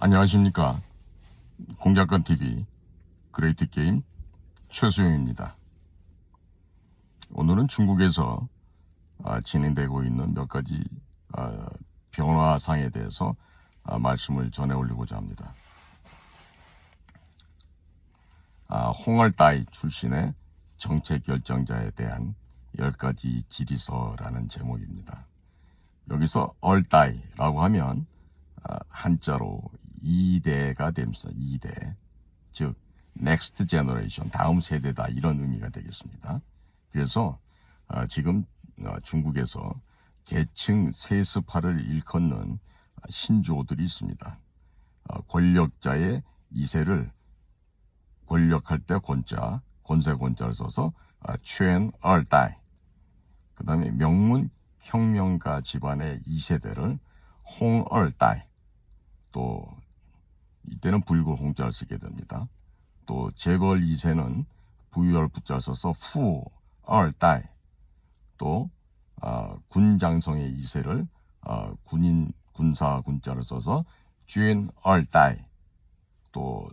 안녕하십니까. 공작권 TV 그레이트 게임 최수영입니다. 오늘은 중국에서 아, 진행되고 있는 몇 가지 아, 변화상에 대해서 아, 말씀을 전해 올리고자 합니다. 아, 홍얼따이 출신의 정책 결정자에 대한 10가지 질의서라는 제목입니다. 여기서 얼따이라고 하면 아, 한자로 2대가 됩니다. 2대. 즉 next generation 다음 세대다 이런 의미가 되겠습니다. 그래서 아, 지금 어, 중국에서 계층 세습화를 일컫는 신조어들이 있습니다. 어, 권력자의 이세를 권력할 때 권자, 권세 권자를 써서 최엔 얼따이. 그 다음에 명문 혁명가 집안의 2세대를 홍얼따이. 또 이때는 불굴 홍자를 쓰게 됩니다. 또 재걸 2세는 부유열 부자를 써서 후얼 따이. 또 아, 군장성의 2세를 아, 군인 군사 군자를 써서 쥐엔 얼따이. 또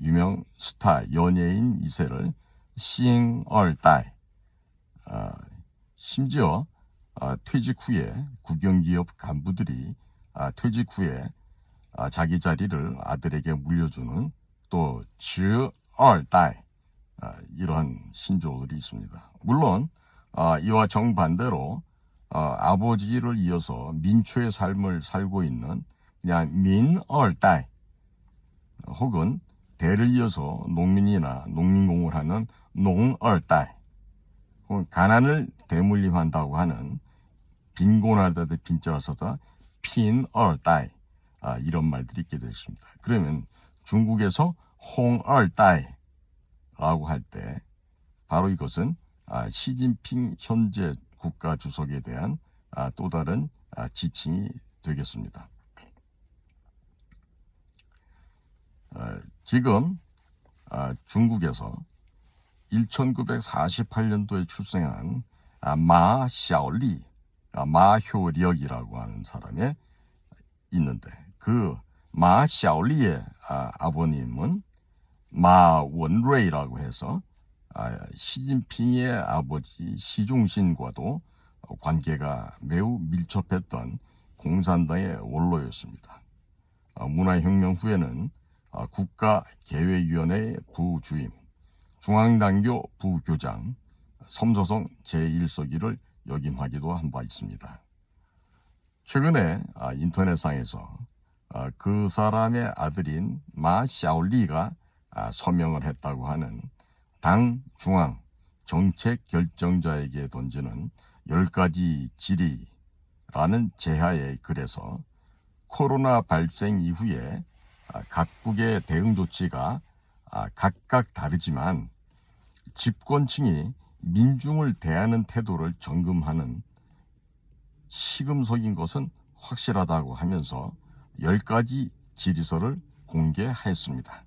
유명 스타 연예인 2세를 시행 얼따이. 아, 심지어 아, 퇴직 후에 국영기업 간부들이 아, 퇴직 후에 아, 자기 자리를 아들에게 물려주는 또 쥐얼따이 아, 이러한 신조어들이 있습니다. 물론 아, 이와 정반대로 아, 아버지를 이어서 민초의 삶을 살고 있는 그냥 민얼따이 혹은 대를 이어서 농민이나 농민공을 하는 농얼따이 혹은 가난을 대물림한다고 하는 빈곤하다 써서 핀얼따이 아, 이런 말들이 있게 되십니다. 그러면 중국에서 홍얼따이라고 할 때 바로 이것은 아, 시진핑 현재 국가 주석에 대한 아, 또 다른 아, 지칭이 되겠습니다. 어, 지금 아, 중국에서 1948년도에 출생한 아, 마 샤오리, 아, 마효력이라고 하는 사람이 있는데 그 마 샤오리의 아, 아버님은 마 원레이라고 해서 아, 시진핑의 아버지 시중신과도 관계가 매우 밀접했던 공산당의 원로였습니다. 아, 문화혁명 후에는 아, 국가계획위원회 부주임, 중앙당교 부교장, 섬서성 제1서기를 역임하기도 한 바 있습니다. 최근에 아, 인터넷상에서 아, 그 사람의 아들인 마 샤올리가 아, 서명을 했다고 하는 당 중앙 정책 결정자에게 던지는 10가지 질의라는 제하의 글에서 코로나 발생 이후에 아, 각국의 대응 조치가 아, 각각 다르지만 집권층이 민중을 대하는 태도를 점검하는 시금석인 것은 확실하다고 하면서 10가지 질의서를 공개하였습니다.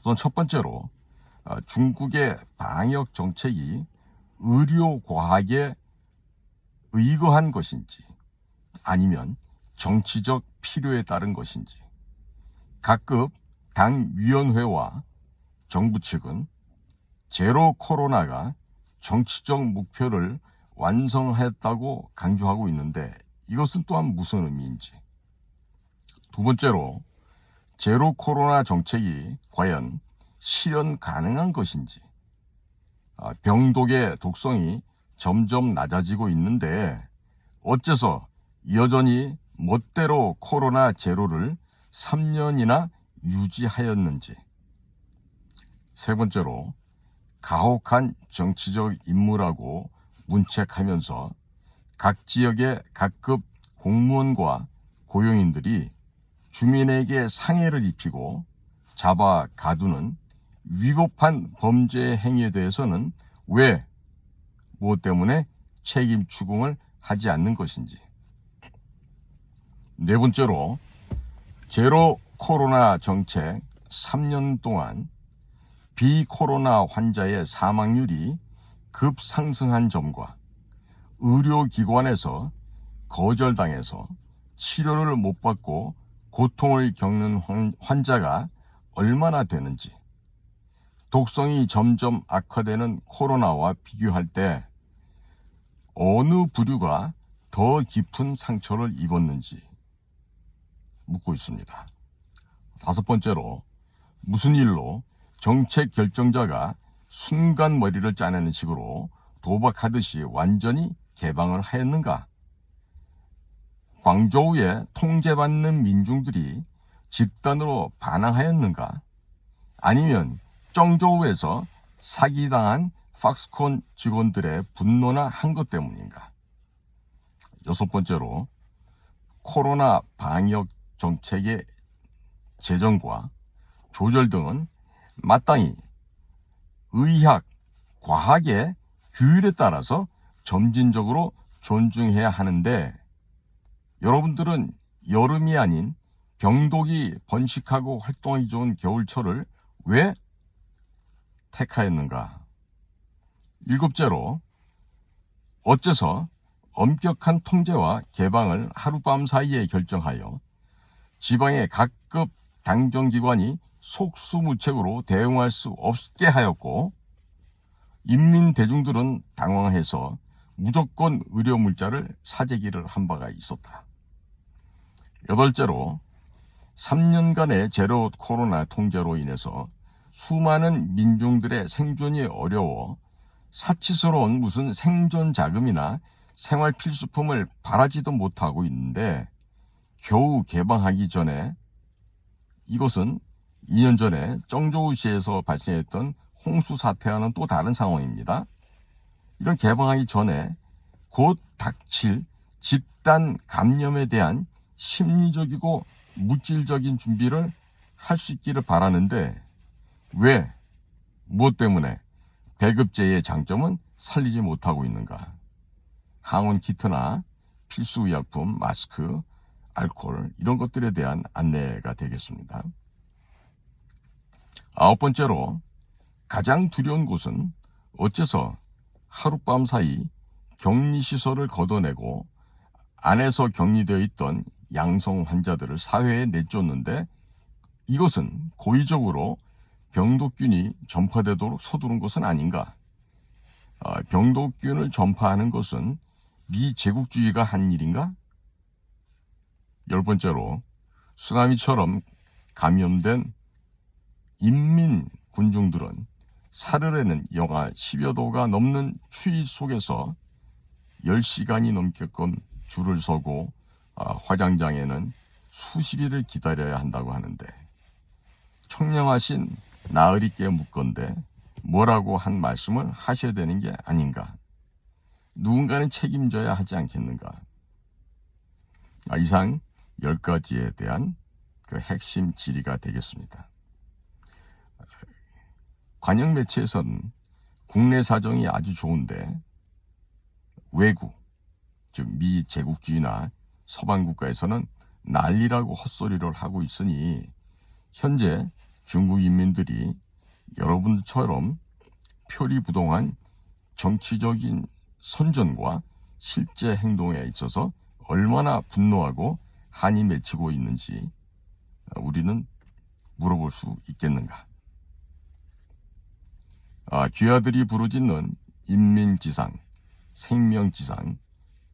우선 첫 번째로 아, 중국의 방역 정책이 의료 과학에 의거한 것인지 아니면 정치적 필요에 따른 것인지 각급 당 위원회와 정부 측은 제로 코로나가 정치적 목표를 완성했다고 강조하고 있는데 이것은 또한 무슨 의미인지. 두 번째로 제로 코로나 정책이 과연 실현 가능한 것인지. 아, 병독의 독성이 점점 낮아지고 있는데 어째서 여전히 멋대로 코로나 제로를 3년이나 유지하였는지. 세 번째로 가혹한 정치적 임무라고 문책하면서 각 지역의 각급 공무원과 고용인들이 주민에게 상해를 입히고 잡아 가두는 위법한 범죄 행위에 대해서는 왜, 무엇 때문에 책임 추궁을 하지 않는 것인지. 네 번째로, 제로 코로나 정책 3년 동안 비코로나 환자의 사망률이 급상승한 점과 의료기관에서 거절당해서 치료를 못 받고 고통을 겪는 환- 환자가 얼마나 되는지, 독성이 점점 악화되는 코로나와 비교할 때 어느 부류가 더 깊은 상처를 입었는지 묻고 있습니다. 다섯 번째로 무슨 일로 정책 결정자가 순간 머리를 짜내는 식으로 도박하듯이 완전히 개방을 하였는가? 광저우에 통제받는 민중들이 집단으로 반항하였는가? 아니면 정저우에서 사기당한 팍스콘 직원들의 분노나 한 것 때문인가? 여섯 번째로 코로나 방역 정책의 재정과 조절 등은 마땅히 의학, 과학의 규율에 따라서 점진적으로 존중해야 하는데 여러분들은 여름이 아닌 병독이 번식하고 활동하기 좋은 겨울철을 왜 택하였는가? 일곱째로 어째서 엄격한 통제와 개방을 하룻밤 사이에 결정하여 지방의 각급 당정기관이 속수무책으로 대응할 수 없게 하였고 인민 대중들은 당황해서 무조건 의료 물자를 사재기를 한 바가 있었다. 여덟째로 3년간의 제로 코로나 통제로 인해서 수많은 민중들의 생존이 어려워 사치스러운 무슨 생존 자금이나 생활 필수품을 바라지도 못하고 있는데 겨우 개방하기 전에 이것은 2년 전에 정조우시에서 발생했던 홍수 사태와는 또 다른 상황입니다. 이런 개방하기 전에 곧 닥칠 집단 감염에 대한 심리적이고 물질적인 준비를 할 수 있기를 바라는데 왜 무엇 때문에 배급제의 장점은 살리지 못하고 있는가? 항원 키트나 필수 의약품, 마스크, 알코올 이런 것들에 대한 안내가 되겠습니다. 아홉 번째로 가장 두려운 곳은 어째서 하룻밤 사이 격리시설을 걷어내고 안에서 격리되어 있던 양성 환자들을 사회에 내쫓는데 이것은 고의적으로 병독균이 전파되도록 서두른 것은 아닌가? 아, 병독균을 전파하는 것은 미제국주의가 한 일인가? 열 번째로 쓰나미처럼 감염된 인민 군중들은 사흘에는 영하 10여 도가 넘는 추위 속에서 10시간이 넘게끔 줄을 서고 아, 화장장에는 수십일을 기다려야 한다고 하는데 청량하신 나으리께 묻건데 뭐라고 한 말씀을 하셔야 되는 게 아닌가? 누군가는 책임져야 하지 않겠는가? 아, 이상 10가지에 대한 그 핵심 질의가 되겠습니다. 관영 매체에서는 국내 사정이 아주 좋은데 외국, 즉 미 제국주의나 서방 국가에서는 난리라고 헛소리를 하고 있으니 현재 중국 인민들이 여러분처럼 표리부동한 정치적인 선전과 실제 행동에 있어서 얼마나 분노하고 한이 맺히고 있는지 우리는 물어볼 수 있겠는가? 아, 귀하들이 부르짖는 인민지상, 생명지상,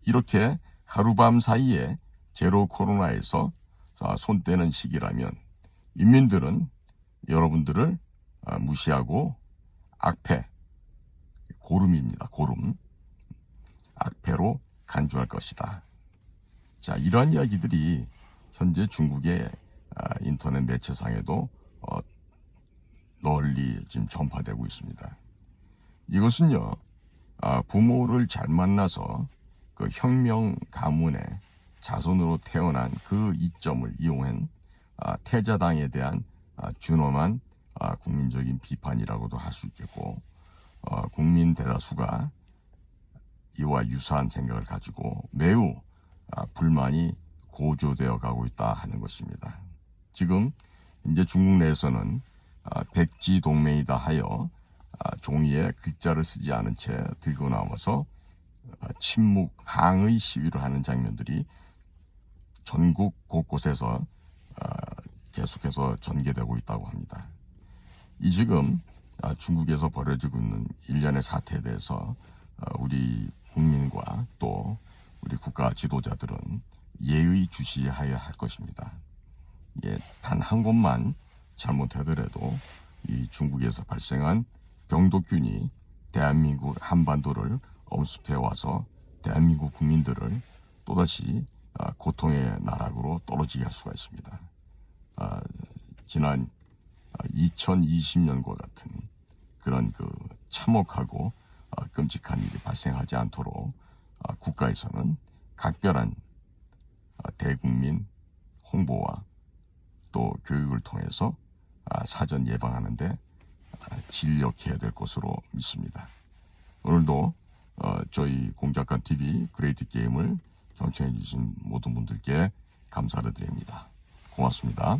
이렇게 하루밤 사이에 제로 코로나에서 아, 손 떼는 시기라면 인민들은 여러분들을 아, 무시하고 악패, 고름입니다. 고름. 악패로 간주할 것이다. 자, 이러한 이야기들이 현재 중국의 아, 인터넷 매체상에도 어, 널리 지금 전파되고 있습니다. 이것은요, 아, 부모를 잘 만나서 그 혁명 가문의 자손으로 태어난 그 이점을 이용한 아, 태자당에 대한 아, 준엄한 아, 국민적인 비판이라고도 할 수 있겠고 어, 국민 대다수가 이와 유사한 생각을 가지고 매우 아, 불만이 고조되어 가고 있다 하는 것입니다. 지금 이제 중국 내에서는 아, 백지 동맹이다 하여 아, 종이에 글자를 쓰지 않은 채 들고 나와서 아, 침묵 항의 시위를 하는 장면들이 전국 곳곳에서 계속해서 전개되고 있다고 합니다. 이 지금 아, 중국에서 벌어지고 있는 일련의 사태에 대해서 어, 우리 국민과 또 우리 국가 지도자들은 예의 주시하여야 할 것입니다. 예, 단 한 곳만 잘못하더라도 이 중국에서 발생한 병독균이 대한민국 한반도를 엄습해 와서 대한민국 국민들을 또다시 아, 고통의 나락으로 떨어지게 할 수가 있습니다. 아, 지난 2020년과 같은 그런 그 참혹하고 아, 끔찍한 일이 발생하지 않도록 아, 국가에서는 각별한 아, 대국민 홍보와 또 교육을 통해서 아, 사전 예방하는데 아, 진력해야 될 것으로 믿습니다. 오늘도 어, 저희 공작관 TV 그레이트 게임을 경청해 주신 모든 분들께 감사를 드립니다. 고맙습니다.